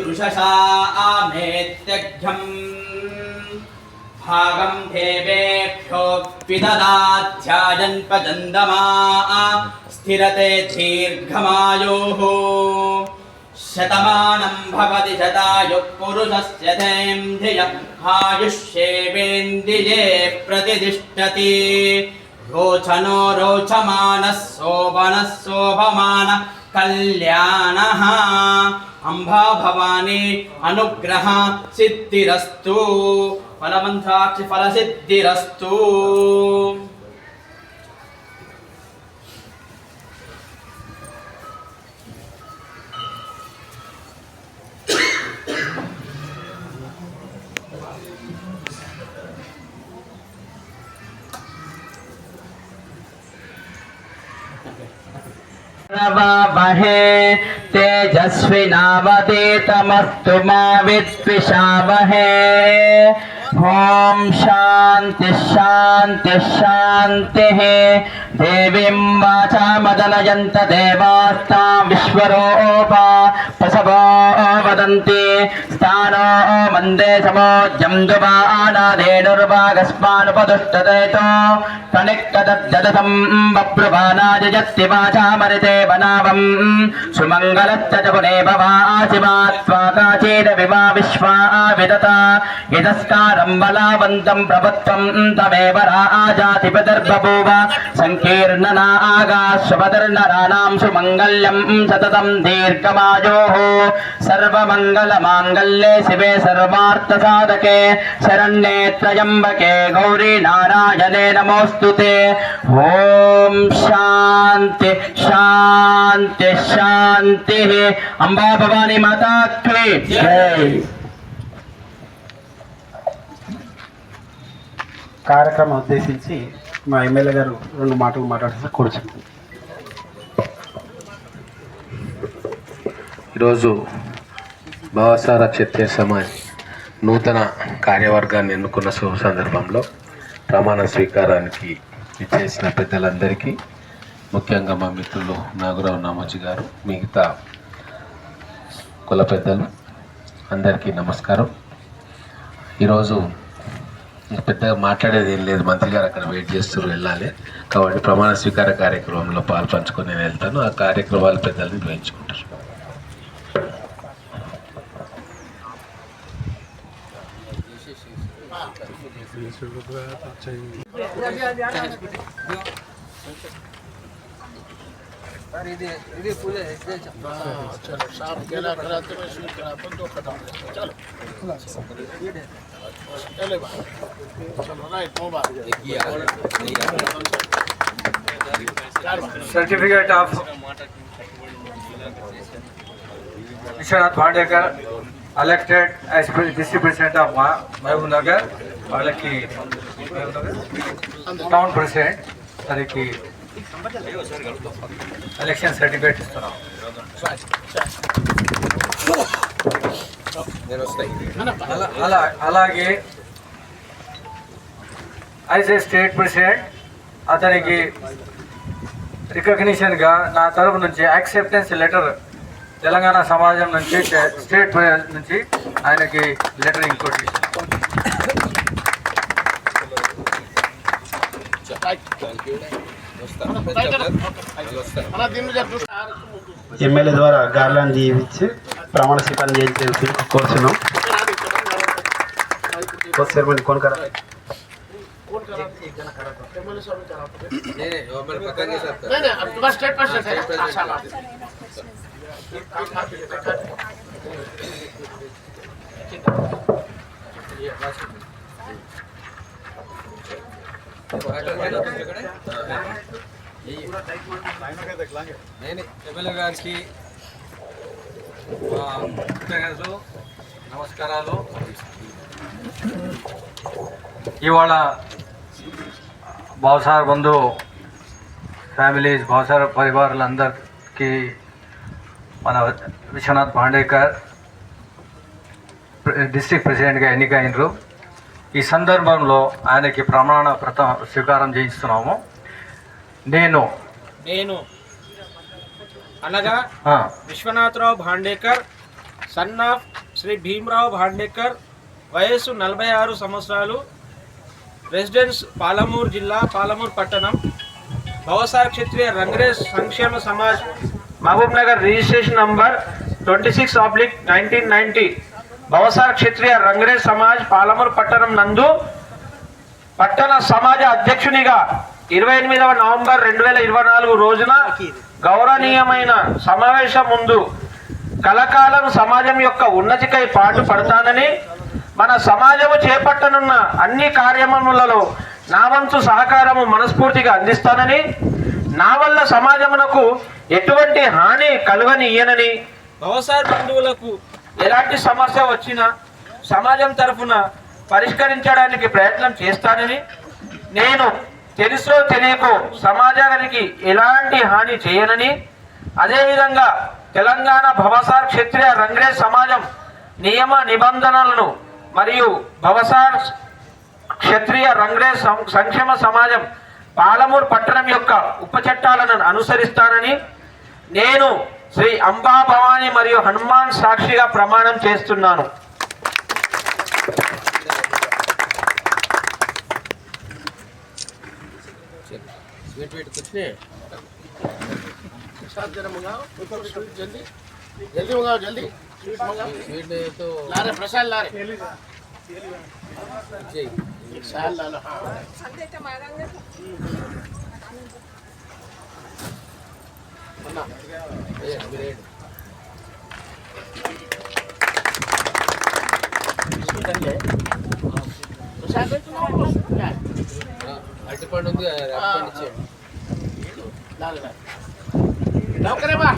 जुषशामेत्यघ्यम् भागं देवेभ्यो विददाध्यायन् पदन्दमा स्थिरते दीर्घमायोः शतमानं भवति शतायुः पुरुषस्य तेन्द्रिय आयुष्येवेन्द्रिये प्रतिष्ठति रोचनो रोचमानः शोभनः शोभमान कल्याणः अम्बा भवानी अनुग्रह सिद्धिरस्तु फलमन्त्राक्षि प्रवावहे तेजस्विनावते तमस्तु मा विद्विषावहे ఓం శాంతి శాంతి శాంతి దేవీం వాచా మదనయంత దేవాస్తా విశ్వరూప పశవో వదంతి స్థానో మందే సమోజం దుబానాదేనుర్వాగస్మానుపదుష్టదేతో కణిక్కదద్దదసం బబ్రువానాజయత్తి వాచామరితే వనావం సుమంగళత్తజపునే భవాసి మా త్వాకాచేద వివా విశ్వా విదత యజస్కార బలం బలావంతం ప్రభుత్వం తమేవ రాజాధిపతిర్బూవ సంకీర్ణనాగా శుభధర్ణరాణాం సుమంగళ్యం సతతం దీర్ఘమాయో సర్వమంగళమాంగళ్యే శివే సర్వార్థసాధకే శరణ్యే త్రయంబకే గౌరీ నారాయణే నమోస్తు ఓం శాంతి శాంతి శాంతి అంబా భవాని మాతా జై కార్యక్రమం ఉద్దేశించి మా ఎమ్మెల్యే గారు రెండు మాటలు మాట్లాడుతూ కూర్చుంది ఈరోజు భావసార క్షత్రియ సమాజ్ నూతన కార్యవర్గాన్ని ఎన్నుకున్న శుభ సందర్భంలో ప్రమాణ స్వీకారానికి ఇచ్చేసిన పెద్దలందరికీ ముఖ్యంగా మా మిత్రులు నాగురావు నామోజీ గారు మిగతా కుల పెద్దలు అందరికీ నమస్కారం. ఈరోజు పెద్దగా మాట్లాడేది ఏం లేదు. మంత్రి గారు అక్కడ వెయిట్ చేస్తూ వెళ్ళాలి. కాబట్టి ప్రమాణ స్వీకార కార్యక్రమంలో పాలు పంచుకొని నేను వెళ్తాను. ఆ కార్యక్రమాలు పెద్దలు నిర్వహించుకుంటారు certificate of Vishwanath Bhandekar elected district president of of Mahbubnagar और लकी टाउन प्रेसिडेंट तरीके इलेक्शन सर्टिफिकेट इस तरह ఇస్తున్నాం అలా- అలా అలాగే ఏ స్టేట్ ప్రెసిడెంట్ అతనికి రికగ్నిషన్గా నా తరపు నుంచి యాక్సెప్టెన్స్ లెటర్ తెలంగాణ సమాజం నుంచి స్టే- స్టేట్ నుంచి ఆయనకి లెటర్ ఇంకోటి ఎమ్మెల్యే ద్వారా గార్లాన్ని జీవించి ప్రమాణ స్వీకారం చేయించి కోరుచున్నాం చైర్మన్ కొనకర నేను ఎమ్మెల్యే గారికి నమస్కారాలు. ఇవాళ బావసార్ బంధు ఫ్యామిలీస్ భావసార్ పరివారులందరికీ మన విశ్వనాథ్ పాండేకర్ డిస్ట్రిక్ట్ ప్రెసిడెంట్గా ఎన్నికైనరు ఈ సందర్భంలో ఆయనకి ప్రమాణ ప్రత స్వీకారం చేయిస్తున్నాము. నేను నేను అనగా విశ్వనాథరావు భాండేకర్ సన్ ఆఫ్ శ్రీ భీమరావు భాండేకర్ వయస్సు నలభై ఆరు సంవత్సరాలు రెసిడెన్స్ పాలమూరు జిల్లా పాలమూరు పట్టణం భవసార్ క్షత్రియ రంగరేజ్ సంక్షేమ Samaj Mahbubnagar registration number twenty six oblique nineteen ninety Bhavsar Kshatriya Rangrez Samaj Palamuru పట్టణం నందు పట్టణ సమాజ అధ్యక్షునిగా ఇరవై ఎనిమిదవ నవంబర్ రెండు వేల ఇరవై నాలుగు రోజున గౌరవనీయమైన సమావేశం ముందు కలకాలం సమాజం యొక్క ఉన్నతికై పాటు పడతానని మన సమాజము చేపట్టనున్న అన్ని కార్యక్రమములలో నా వంతు సహకారము మనస్ఫూర్తిగా అందిస్తానని నా వల్ల సమాజమునకు ఎటువంటి హాని కలుగనియనని వ్యవసాయ బంధువులకు ఎలాంటి సమస్య వచ్చినా సమాజం తరఫున పరిష్కరించడానికి ప్రయత్నం చేస్తానని నేను తెలుసో తెలియకో సమాజానికి ఎలాంటి హాని చేయనని అదేవిధంగా తెలంగాణ భవసార్ క్షత్రియ రంగ్రేజ్ సమాజం నియమ నిబంధనలను మరియు భవసార్ క్షత్రియ రంగ్రేజ్ సం- సంక్షేమ సమాజం పాలమూరు పట్టణం యొక్క ఉప చట్టాలను అనుసరిస్తానని నేను శ్రీ అంబా భవాని మరియు హనుమాన్ సాక్షిగా ప్రమాణం చేస్తున్నాను. स्वीट वीट कुछ नहीं है। जरा मंगाओ। जल्दी। जल्दी मंगाओ जल्दी। स्वीट मंगाओ। स्वीट तो ला रहे प्रसाद ला रहे। हाँ। प्रसाद प्रसाद। అరటిపండు ఉంది ఆ, లా, లా, లా. నౌకరే బా